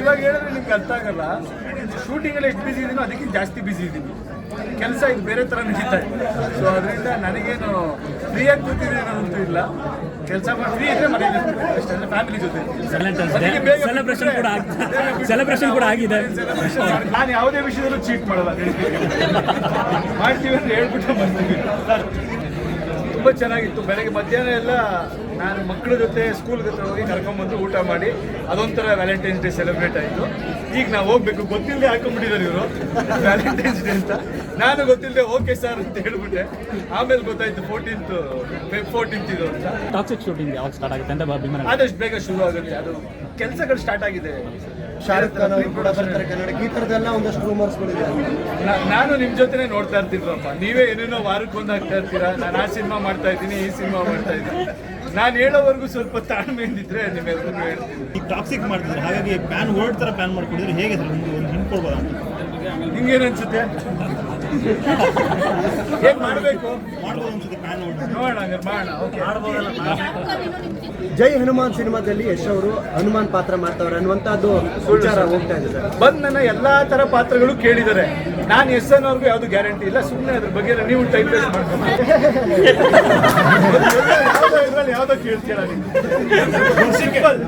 ಇವಾಗ ಹೇಳಿದ್ರೆ ನಿಮ್ಗೆ ಅರ್ಥ ಆಗಲ್ಲ. ಶೂಟಿಂಗ್ ಎಲ್ಲ ಎಷ್ಟು ಬಿಸಿ ಇದೀನೋ ಅದಕ್ಕೆ ಜಾಸ್ತಿ ಬಿಸಿ ಇದ್ದೀನಿ ಕೆಲಸ ಇದು ಬೇರೆ ಥರ ನಡೀತಾ ಇದೆ. ಸೊ ಅದರಿಂದ ನನಗೇನು ಫ್ರೀಯಾಗಿ ಕೂತಿದ್ದೀನಿ ಅನ್ನೋದಂತೂ ಇಲ್ಲ. ಕೆಲಸ ಮಾಡಿ ಫ್ರೀ ಇದ್ರೆ ಮನೆಯಲ್ಲಿ ಅಷ್ಟೇ ಫ್ಯಾಮಿಲಿ ಜೊತೆ. ಸೆಲೆಬ್ರೇಷನ್ ಕೂಡ ಆಗಿದೆ. ನಾನು ಯಾವುದೇ ವಿಷಯದಲ್ಲೂ ಚೀಟ್ ಮಾಡಲ್ಲ. ಮಾಡ್ತೀವಿ ಅಂತ ಹೇಳ್ಬಿಟ್ಟು ಬರ್ತೀವಿ ತುಂಬ ಚೆನ್ನಾಗಿತ್ತು. ಬೆಳಗ್ಗೆ ಮಧ್ಯಾಹ್ನ ಎಲ್ಲ ನಾನು ಮಕ್ಕಳ ಜೊತೆ ಸ್ಕೂಲ್ ಜೊತೆ ಹೋಗಿ ಕರ್ಕೊಂಬಂದು ಊಟ ಮಾಡಿ ಅದೊಂಥರ ವ್ಯಾಲೆಂಟೈನ್ಸ್ ಡೇ ಸೆಲೆಬ್ರೇಟ್ ಆಯಿತು. ಈಗ ನಾವು ಹೋಗ್ಬೇಕು ಗೊತ್ತಿಲ್ಲದೆ ಹಾಕೊಂಡ್ಬಿಟ್ಟಿದ್ದಾರೆ ಇವರು. ವ್ಯಾಲೆಂಟೈನ್ಸ್ ಡೇ ಅಂತ. ನಾನು ಗೊತ್ತಿಲ್ಲದೆ ಓಕೆ ಸರ್ ಅಂತ ಹೇಳ್ಬಿಟ್ಟೆ. ಆಮೇಲೆ ಗೊತ್ತಾಯ್ತು ಫೋರ್ಟೀನ್ತ್ ಫೆಬ್ ಫೋರ್ಟೀನ್ತ್ ಇದು ಅಂತ. ಟಾಕ್ಸಿಕ್ ಶೂಟಿಂಗ್ ಯಾವಾಗ ಸ್ಟಾರ್ಟ್ ಆಗುತ್ತೆ ಅಂತ ಆದಷ್ಟು ಬೇಗ ಶುರು ಆಗುತ್ತೆ. ಅದು ಕೆಲಸಗಳು ಸ್ಟಾರ್ಟ್ ಆಗಿದೆ. ಶಾರುಖ್ ಖಾನ್ ಅವರು ಕೂಡ ಬರ್ತಾರೆ ಕನ್ನಡಕ್ಕೆ. ಈ ಥರದ್ದೆಲ್ಲ ಒಂದಷ್ಟು ರೂಮರ್ಸ್ಗಳಿದೆ ನಾನು ನಿಮ್ಮ ಜೊತೆನೆ ನೋಡ್ತಾ ಇರ್ತೀನಪ್ಪ. ನೀವೇ ಏನೇನೋ ವಾರಕ್ಕೊಂದು ಆಗ್ತಾ ಇರ್ತೀರಾ? ನಾನು ಆ ಸಿನಿಮಾ ಮಾಡ್ತಾ ಇದ್ದೀನಿ ಈ ಸಿನಿಮಾ ಮಾಡ್ತಾ ಇದ್ದೀನಿ. ನಾನು ಹೇಳೋವರೆಗೂ ಸ್ವಲ್ಪ ತಾಳ್ಮೆಯಿಂದಿದ್ರೆ ಇದ್ದಿದ್ರೆ ಹೇಳ್ತೀನಿ. ಈಗ ಟಾಕ್ಸಿಕ್ ಮಾಡ್ತಿದ್ರೆ ಹಾಗಾಗಿ ಪ್ಯಾನ್ ವರ್ಡ್ ತರ ಪ್ಯಾನ್ ಮಾಡ್ಕೊಂಡಿದ್ರೆ ಹೇಗೆ ಸರ್ ಒಂದು ಒಂದು ಹಿಂಟ್ ಕೊಡ್ಬೋದಾ ನಿಮ್ಗೇನ್ ಅನ್ಸುತ್ತೆ? ಹೇಗ್ ಮಾಡ್ಬೇಕು? ಮಾಡ್ಬೋದು ಅನ್ಸುತ್ತೆ ಪ್ಯಾನ್ ವರ್ಡ್? ನೋಡೋಣ ಹಂಗಾರೆ ಮಾಡೋಣ ಓಕೆ. ಜೈ ಹನುಮಾನ್ ಸಿನಿಮಾದಲ್ಲಿ ಯಶ್ ಅವರು ಹನುಮಾನ್ ಪಾತ್ರ ಮಾಡ್ತಾವ್ರೆ ಅನ್ನುವಂಥದ್ದು ವಿಚಾರ ಹೋಗ್ತಾ ಇದೆ ಸರ್. ಬಂದ್ ನನ್ನ ಎಲ್ಲಾ ತರ ಪಾತ್ರಗಳು ಕೇಳಿದ್ದಾರೆ. ನಾನು ಎಸ್ ಎನ್ ಅವ್ರಿಗೂ ಯಾವ್ದು ಗ್ಯಾರಂಟಿ ಇಲ್ಲ ಸುಮ್ಮನೆ ಅದ್ರ ಬಗ್ಗೆ ನೀವು ಟೈಪ್ ವೇಸ್ಟ್ ಮಾಡ್ಕೊಂಡು ಯಾವ್ದೋ ಇದ್ರಲ್ಲಿ ಯಾವುದೋ ಕೇಳ್ತೀರ ಸಿಂಪಲ್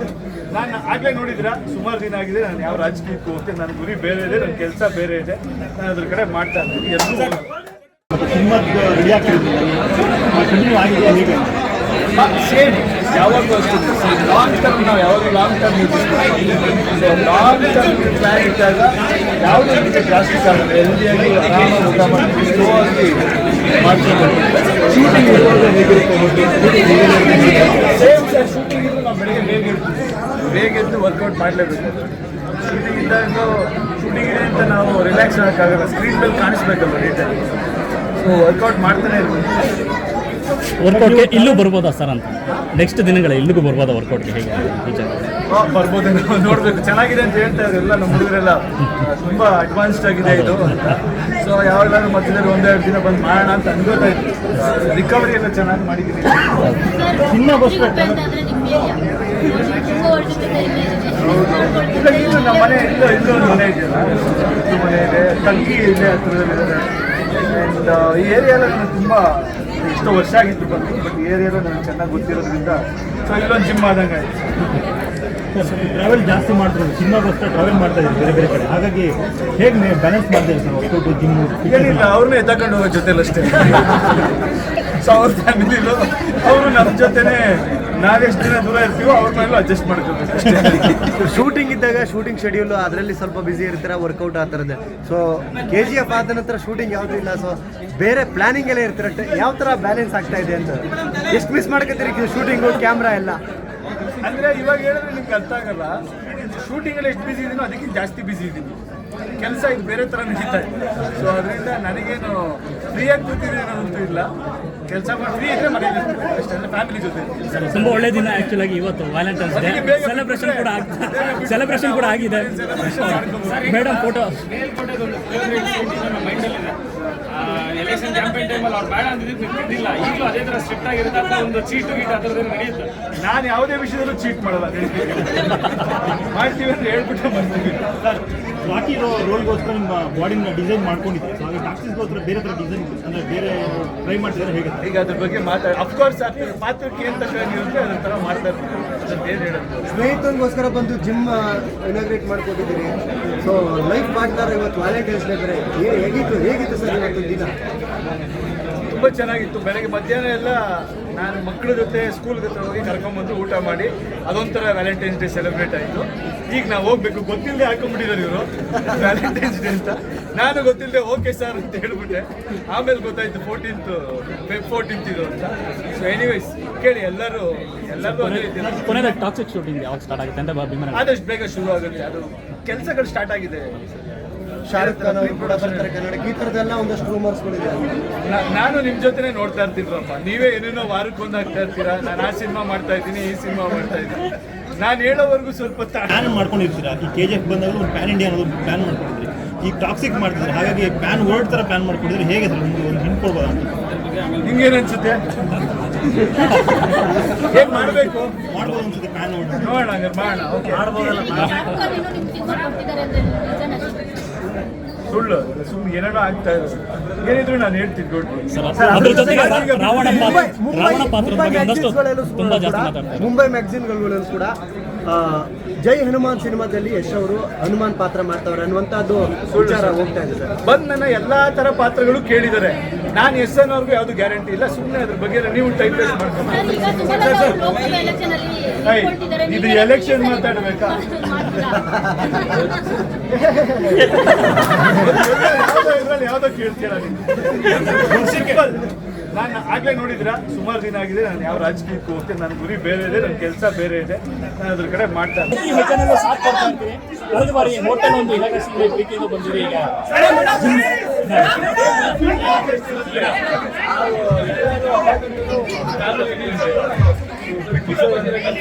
ನಾನು ಆಗ್ಲೇ ನೋಡಿದ್ರ ಸುಮಾರು ದಿನ ಆಗಿದೆ ನಾನು ಯಾವ ರಾಜಕೀಯಕ್ಕೆ ಹೋಗ್ತೀನಿ ನನ್ನ ಗುರಿ ಬೇರೆ ಇದೆ ನನ್ನ ಕೆಲಸ ಬೇರೆ ಇದೆ ನಾನು ಅದ್ರ ಕಡೆ ಮಾಡ್ತಾ ಇದ್ದೀನಿ ಎಲ್ಲರೂ ರೆಡಿ ಕಂಟಿನ್ಯೂ ಆಗಿದೆ ಸೇಮ್ ಯಾವಾಗಲೂ ಅಷ್ಟೇ ಲಾಂಗ್ ಟರ್ಮ್ ನಾವು ಯಾವಾಗಲೂ long term long term plan ಇದ್ದಾಗ ಯಾವುದೇ ರೀತಿ ಜಾಸ್ತಿ ಆಗಲ್ಲ. ಹೆಲ್ದಿಯಾಗಿ ಆರಾಮಾಗಿ ಊಟ ಮಾಡಿ ಸ್ಲೋ ಆಗಿ ಶೂಟಿಂಗ್ ನಾವು ಬೇಗ ಇರ್ತೀವಿ ಬೇಗ ಎದ್ದು ವರ್ಕೌಟ್ ಮಾಡಲೇಬೇಕು. ಶೂಟಿಂಗ್ ಇದ್ದಾಗ ಶೂಟಿಂಗ್ ಇದೆ ಅಂತ ನಾವು ರಿಲ್ಯಾಕ್ಸ್ ಮಾಡೋಕ್ಕಾಗಲ್ಲ ಸ್ಕ್ರೀನ್ ಮೇಲೆ ಕಾಣಿಸ್ಬೇಕಲ್ಲ ನೀಟಾಗಿ ಸೊ ವರ್ಕೌಟ್ ಮಾಡ್ತಾನೆ ಇರ್ಬೋದು ವರ್ಕೌಟ್ಗೆ ಇಲ್ಲೂ ಬರ್ಬೋದಾ ಸರ್ ಅಂತ? ನೆಕ್ಸ್ಟ್ ದಿನಗಳ ಎಲ್ಲಿಗೂ ಬರ್ಬೋದಾ ವರ್ಕೌಟ್ಗೆ ಹೇಗೆ ಬರ್ಬೋದೇನೋ ನೋಡ್ಬೇಕು. ಚೆನ್ನಾಗಿದೆ ಅಂತ ಹೇಳ್ತಾ ಇದ್ರು ಎಲ್ಲ ನಮ್ಮ ಹುಡುಗರೆಲ್ಲ. ತುಂಬಾ ಅಡ್ವಾನ್ಸ್ಡ್ ಆಗಿದೆ ಇದು. ಅಂತ ಸೊ ಯಾವಾಗಲಾದ್ರೂ ಮಧ್ಯದಲ್ಲಿ ಒಂದೆರಡು ದಿನ ಬಂದು ಮಾಡೋಣ ಅಂತ ಅನ್ಕೋತಾ ಇದ್ವಿ ರಿಕವರಿ ಎಲ್ಲ ಚೆನ್ನಾಗಿ ಮಾಡಿದ್ದೀನಿ. ಇಲ್ಲ ಇನ್ನು ನಮ್ಮ ಮನೆ ಇಲ್ಲ ಇಲ್ಲೋ ಒಂದು ಮನೆ ಇದೆಯಲ್ಲ ಇದು ಮನೆ ಇದೆ. ತಂಗಿ ಇದೆ ಹತ್ರದಲ್ಲಿ ಈ ಏರಿಯಾ ಎಲ್ಲ ನನಗೆ ತುಂಬ ಎಷ್ಟೋ ವರ್ಷ ಆಗಿತ್ತು ಬಂದು ಬಟ್ ಏರಿಯಾದ ಏರಿಯಾ ನನಗೆ ಚೆನ್ನಾಗಿ ಗೊತ್ತಿರೋದ್ರಿಂದ ಸೊ ಇಲ್ಲೊಂದು ಜಿಮ್ ಆದಂಗೆ ಆಯ್ತು. ಟ್ರಾವೆಲ್ ಜಾಸ್ತಿ ಮಾಡ್ತಾರೆ ಸಿನಿಮಾಗೋಸ್ಕರ ಟ್ರಾವೆಲ್ ಮಾಡ್ತಾ ಇದ್ದೀವಿ ಬೇರೆ ಬೇರೆ ಕಡೆ. ಹಾಗಾಗಿ ಹೇಗೆ ಬ್ಯಾಲೆನ್ಸ್ ಮಾಡ್ತಾ ಇದ್ದೀವಿ ಜಿಮ್ಮು ಏನಿಲ್ಲ ಅವ್ರನ್ನೇ ಎದ್ದಕೊಂಡು ಹೋಗೋ ಜೊತೆಲಿ ಅಷ್ಟೇ ಸೊ ಅವ್ರ ಫ್ಯಾಮಿಲಿಲು ಅವರು ನಮ್ಮ ಜೊತೆನೆ ನಾವೆಷ್ಟು ದಿನ ದೂರ ಇರ್ತೀವೋ ಅವ್ರ ಮೇಲೂ ಅಡ್ಜಸ್ಟ್ ಮಾಡ್ಕೋಬೇಕು ಶೂಟಿಂಗ್ ಇದ್ದಾಗ ಶೂಟಿಂಗ್ ಶೆಡ್ಯೂಲ್ ಅದರಲ್ಲಿ ಸ್ವಲ್ಪ ಬಿಸಿ ಇರ್ತೀರ ವರ್ಕೌಟ್ ಆ ಥರದ್ದೇ ಸೊ ಕೆ ಜಿ ಎಫ್ ಆದ ನಂತರ ಶೂಟಿಂಗ್ ಯಾವುದೂ ಇಲ್ಲ. ಸೊ ಬೇರೆ ಪ್ಲಾನಿಂಗ್ ಎಲ್ಲ ಇರ್ತೀರ. ಯಾವ ಥರ ಬ್ಯಾಲೆನ್ಸ್ ಆಗ್ತಾ ಇದೆ ಅಂತ. ಎಷ್ಟು ಮಿಸ್ ಮಾಡ್ಕೊತೀರಿ ಶೂಟಿಂಗು ಕ್ಯಾಮ್ರಾ ಎಲ್ಲ? ಅಂದ್ರೆ ಇವಾಗ ಹೇಳಿದ್ರೆ ನಿಮ್ಗೆ ಅರ್ಥ ಆಗಲ್ಲ. ಶೂಟಿಂಗ್ ಎಲ್ಲ ಎಷ್ಟು ಬಿಸಿ ಇದೀನೋ ಅದಕ್ಕೆ ಜಾಸ್ತಿ ಬಿಸಿ ಇದ್ದೀನಿ ಕೆಲಸ ಇದು ಬೇರೆ ಥರ ನಡೀತಾ ಇದೆ. ಸೊ ಅದರಿಂದ ನನಗೇನು ಫ್ರೀಯಾಗಿ ಕೂತಿದ್ದೀನಿ ಅನ್ನೋದಂತೂ ಇಲ್ಲ. ಕೆಲಸ ಮಾಡಿ ಫ್ರೀ ಇದ್ರೆ ಮನೆಯಲ್ಲಿ ಇರ್ತೀನಿ. ಅಷ್ಟೇ ಫ್ಯಾಮಿಲಿ ಜೊತೆ ತುಂಬ ತುಂಬಾ ಒಳ್ಳೆ ದಿನ ಆ್ಯಕ್ಚುಲ್ ಆಗಿ ಇವತ್ತು ವ್ಯಾಲೆಂಟೈನ್ಸ್ ಡೇ ಸೆಲೆಬ್ರೇಷನ್ ಕೂಡ ಸೆಲೆಬ್ರೇಷನ್ ಕೂಡ ಆಗಿದೆ. ಮೇಡಮ್ ಫೋಟೋ ಎಲೆಕ್ಷನ್ ಕ್ಯಾಂಪೇನ್ ಟೈಮಲ್ಲಿ ಅವ್ರು ಬೇಡ ಅಂದಿದ್ದು ಬಿಟ್ಟಿಲ್ಲ ಈಗಲೂ ಅದೇ ತರ ಸ್ಟ್ರಿಕ್ಟ್ ಆಗಿರುತ್ತೆ. ಅಥವಾ ಒಂದು ಚೀಟು ಗೀಟ್ ಆ ಥರದ್ದು ನಡೆಯುತ್ತೆ? ನಾನು ಯಾವುದೇ ವಿಷಯದಲ್ಲೂ ಚೀಟ್ ಮಾಡಲ್ಲ. ಮಾಡ್ತೀವಿ ಅಂತ ಹೇಳ್ಬಿಟ್ಟು ಬರ್ತೀವಿ. ಸರ್ ಬಾಕಿ ರೋಲ್ಗೋಸ್ಕರ ನಿಮ್ಮ ಬಾಡಿನ ಡಿಸೈನ್ ಮಾಡ್ಕೊಂಡಿದ್ದೀವಿ ಸೊ ಹಾಗೆ ಟ್ಯಾಕ್ಸಿಸ್ಗೋಸ್ಕರ ಬೇರೆ ಥರ ಡಿಸೈನ್ ಅಂದರೆ ಬೇರೆ ಟ್ರೈ ಮಾಡ್ತಿದ್ದಾರೆ ಹೇಗೆ? ಈಗ ಅದ್ರ ಬಗ್ಗೆ ಮಾತಾಡಿ ಅಫ್ಕೋರ್ಸ್ ಆ ಪಾತ್ರಕ್ಕೆ ಏನು ತಕ್ಕ ಇರುತ್ತೆ ಅದ್ರ ಥರ ಮಾಡ್ತಾ ಇರ್ತೀವಿ. ಸ್ನೇಹಿತನಿಗೋಸ್ಕರ ಬಂದು ಜಿಮ್ ಇನಾಗ್ರೇಟ್ ಮಾಡ್ಕೊಂಡಿದ್ದೀರಿ ಸೊ ಲೈಫ್ ಪಾರ್ಟ್ನರ್ ಇವತ್ತು ವಾಲೆಂಟೈನ್ಸ್ ಡೇ ಬೇರೆ ಹೇಗಿತ್ತು ಹೇಗಿತ್ತು ಸರ್ ಇವತ್ತು ದಿನ ತುಂಬ ಚೆನ್ನಾಗಿತ್ತು. ಬೆಳಗ್ಗೆ ಮಧ್ಯಾಹ್ನ ಎಲ್ಲ ನಾನು ಮಕ್ಕಳ ಜೊತೆ ಸ್ಕೂಲ್ ಜೊತೆ ಹೋಗಿ ಕರ್ಕೊಂಬಂದು ಊಟ ಮಾಡಿ ಅದೊಂಥರ ವ್ಯಾಲೆಂಟೈನ್ಸ್ ಡೇ ಸೆಲೆಬ್ರೇಟ್ ಆಯಿತು. ಈಗ ನಾವು ಹೋಗ್ಬೇಕು. ಗೊತ್ತಿಲ್ಲದೆ ಹಾಕೊಂಡ್ಬಿಟ್ಟಿದ್ದಾರೆ ಇವರು. ವ್ಯಾಲೆಂಟೈನ್ಸ್ ಡೇ ಅಂತ. ನಾನು ಗೊತ್ತಿಲ್ಲದೆ ಓಕೆ ಸರ್ ಅಂತ ಹೇಳ್ಬಿಟ್ಟೆ. ಆಮೇಲೆ ಗೊತ್ತಾಯ್ತು ಫೋರ್ಟೀನ್ತ್ ಫೆಬ್ ಫೋರ್ಟೀನ್ತ್ ಇದು ಅಂತ. ಸೊ ಎನಿವೈಸ್ ಕೇಳಿ ಎಲ್ಲರೂ ಎಲ್ಲರೂ ಅದೇ ಟಾಕ್ಸಿಕ್ ಶೂಟಿಂಗ್ ಯಾವಾಗ ಸ್ಟಾರ್ಟ್ ಆಗುತ್ತೆ ಅಂತ ಆದಷ್ಟು ಬೇಗ ಶುರು ಆಗುತ್ತೆ ಅದು ಕೆಲಸಗಳು ಸ್ಟಾರ್ಟ್ ಆಗಿದೆ. ಶಾರುಖ್ ಖಾನ್ ಅವರು ಕೂಡ ಬರ್ತಾರೆ ಕನ್ನಡಕ್ಕೆ. ಈ ಥರದ್ದೆಲ್ಲ ಒಂದಷ್ಟು ರೂಮರ್ಸ್ಗಳಿದೆ ನಾನು ನಿಮ್ಮ ಜೊತೆನೆ ನೋಡ್ತಾ ಇರ್ತೀನಪ್ಪ ನೀವೇ ಏನೇನೋ ವಾರಕ್ಕೊಂದು ಆಗ್ತಾ ಇರ್ತೀರಾ? ನಾನು ಆ ಸಿನಿಮಾ ಮಾಡ್ತಾ ಇದ್ದೀನಿ ಈ ಸಿನಿಮಾ ಮಾಡ್ತಾ ಇದ್ದೀನಿ. ನಾನು ಹೇಳೋವರೆಗೂ ಸ್ವಲ್ಪ ಪ್ಯಾನ್ ಮಾಡ್ಕೊಂಡಿರ್ತೀರಾ? ಈ ಕೆ ಜಿ ಎಫ್ ಬಂದಾಗ ಒಂದು ಪ್ಯಾನ್ ಇಂಡಿಯಾ ಅನ್ನೋದು ಪ್ಯಾನ್ ಮಾಡ್ಕೊಂಡಿದ್ರಿ. ಈ ಟಾಕ್ಸಿಕ್ ಮಾಡ್ತಿದ್ರೆ. ಹಾಗಾಗಿ ಪ್ಯಾನ್ ವರ್ಡ್ ಥರ ಪ್ಯಾನ್ ಮಾಡ್ಕೊಂಡಿದ್ರೆ. ಹೇಗೆ ಸರ್ ಒಂದು ಒಂದು ಹಿಂಟ್ ಕೊಡ್ಬೋದಾ ನಿಮ್ಗೇನು ಅನ್ಸುತ್ತೆ? ಏನ್ ಮಾಡಬೇಕು? ಮಾಡ್ಬೋದು ಅನ್ಸುತ್ತೆ ಪ್ಯಾನ್ ವರ್ಡ್ ನೋಡೋಣ ಮಾಡೋಣ ಓಕೆ. ಸುಳ್ಳು ಸುಮ್ಮನೆ ಏನೇನೋ ಆಗ್ತಾ ಇದೆ. ಏನಿದ್ರು ನಾನು ಹೇಳ್ತೀನಿ ರಾವಣ ಮುಂಬೈ ಪಾತ್ರ ರಾವಣ ಪಾತ್ರದ ಬಗ್ಗೆ ಒಂದಷ್ಟು ತುಂಬಾ ಕೂಡ ಜಾಸ್ತಿ ಮಾತಾಡ್ತಾರೆ. ಮುಂಬೈ ಮ್ಯಾಗ್ಝಿನ್ಗಳಲ್ಲೂ ಕೂಡ ಜೈ ಹನುಮಾನ್ ಸಿನಿಮಾದಲ್ಲಿ ಯಶ್ ಅವರು ಹನುಮಾನ್ ಪಾತ್ರ ಮಾಡ್ತಾವ್ರೆ ಅನ್ನುವಂಥದ್ದು ವಿಚಾರ ಹೋಗ್ತಾ ಇದೆ ಸರ್. ಬಂದ್ ನನ್ನ ಎಲ್ಲಾ ತರ ಪಾತ್ರಗಳು ಕೇಳಿದ್ದಾರೆ. ನಾನು ಎಸ್ ಎನ್ ಅವ್ರಿಗೂ ಯಾವ್ದು ಗ್ಯಾರಂಟಿ ಇಲ್ಲ. ಸುಮ್ಮನೆ ಅದ್ರ ಬಗ್ಗೆ ಎಲ್ಲ ನೀವು ಟೈಪ್ ವೇಸ್ಟ್ ಮಾಡ್ಕೊಂಡು ಇದು ಎಲೆಕ್ಷನ್ ಮಾತಾಡ್ಬೇಕಾ? ಯಾವ್ದೋ ಇದ್ರಲ್ಲಿ ಯಾವ್ದೋ ಕೇಳ್ತೀರ ಸಿಂಪಲ್ ನಾನು ಆಗ್ಲೇ ನೋಡಿದ್ರ ಸುಮಾರು ದಿನ ಆಗಿದೆ ನಾನು ಯಾವ ರಾಜಕೀಯಕ್ಕೆ ಹೋಗ್ತೇನೆ ನನ್ನ ಗುರಿ ಬೇರೆ ಇದೆ ನನ್ನ ಕೆಲಸ ಬೇರೆ ಇದೆ ನಾನು ಅದ್ರ ಕಡೆ ಮಾಡ್ತಾ ಇದ್ದೀನಿ. ಕಳೆದ ಬಾರಿ ಹೋಟೆಲ್ ಒಂದು ಇಲಾಖೆ ಈಗ. ತುಂಬಾ ಜಾಸ್ತಿ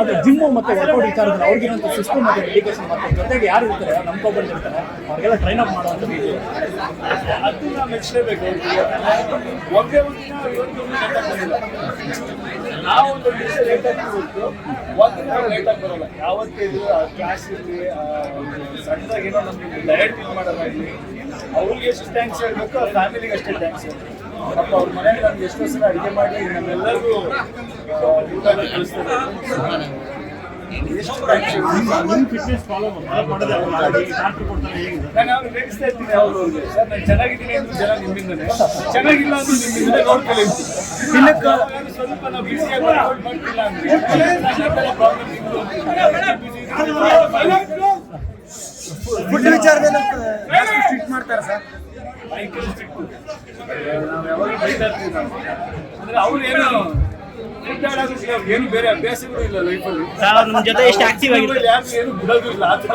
ಅದು ಜಿಮ್ಮು ಮತ್ತೆ ವರ್ಕೌಟ್ ವಿಚಾರದಲ್ಲಿ ಏನಂತ ಸಿಸ್ಟಮ್ ಮತ್ತೆ ಮೆಡಿಕೇಶನ್ ಮತ್ತೆ ಜೊತೆಗೆ ಯಾರು ಇರ್ತಾರೆ ನಂಬ್ಕೊಂಡ್ಬಂದಿರ್ತಾರೆ ಅವ್ರಿಗೆಲ್ಲ ಟ್ರೈನ್ ಅಪ್ ಮಾಡುವಂಥ ರೀತಿ ಅದು ನಾವು ಮೆಚ್ಚಲೇಬೇಕು ಒಂದೇ ಒಂದು ದಿನ ಇವತ್ತು ನಾವು ಒಂದು ದಿವಸ ಲೇಟ್ ಆಗಿ ಒಂದು ದಿನ ಲೇಟ್ ಆಗಿ ಬರೋಲ್ಲ ಯಾವತ್ತೇ ಇದು ಕ್ಲಾಸ್ ಇರಲಿ ಸಣ್ಣದಾಗಿ ಏನೋ ನಮಗೆ ಡಯಟ್ ಇದು ಮಾಡೋದಾಗಲಿ ಅವ್ರಿಗೆ ಎಷ್ಟು ಥ್ಯಾಂಕ್ಸ್ ಹೇಳ್ಬೇಕು ಅವ್ರ ಫ್ಯಾಮಿಲಿಗೆ ಅಷ್ಟೇ ಥ್ಯಾಂಕ್ಸ್ ಅಪ್ಪ ಅವ್ರ ಮನೆಯಲ್ಲಿ ನಮ್ಗೆ ಎಷ್ಟೋ ಸಲ ಅಡುಗೆ ಮಾಡಿ ನಮ್ಮೆಲ್ಲರಿಗೂ ಫಿಟ್ನೆಸ್ ಫಾಲೋ ನಾನು ಅವ್ರು ರೇಗಿಸ್ತಾ ಇರ್ತೀನಿ ಅವ್ರಿಗೆ ಸರ್ ನಾನು ಚೆನ್ನಾಗಿದ್ದೀನಿ ಅಂದ್ರೆ ಜನ ನಿಮ್ಮಿಂದನೇ. ಚೆನ್ನಾಗಿಲ್ಲ ಅಂದ್ರೆ ನಿಮ್ಮಿಂದ ನೋಡ್ಕೊಳ್ಳಿ. ದಿನಕ್ಕೆ ಸ್ವಲ್ಪ ನಾವು ವರ್ಕೌಟ್ ಮಾಡ್ತಿಲ್ಲ ಅಂದ್ರೆ ಫುಡ್ ವಿಚಾರದಲ್ಲಿ ಸ್ಟ್ರಿಕ್ಟ್ ಮಾಡ್ತಾರೆ ಸರ್? ನಾವು ಯಾವಾಗ ಬೈಕ್ ಅಂದ್ರೆ ಅವ್ರು ಏನು ಏನು ಬೇರೆ ಅಭ್ಯಾಸಗಳು ಇಲ್ಲ ಲೈಫಲ್ಲಿ ನಮ್ಮ ಜೊತೆ ಎಷ್ಟು ಆಕ್ಟಿವ್ ಯಾರು ಏನು ಬಿಡೋದು ಇಲ್ಲ ಆ ಥರ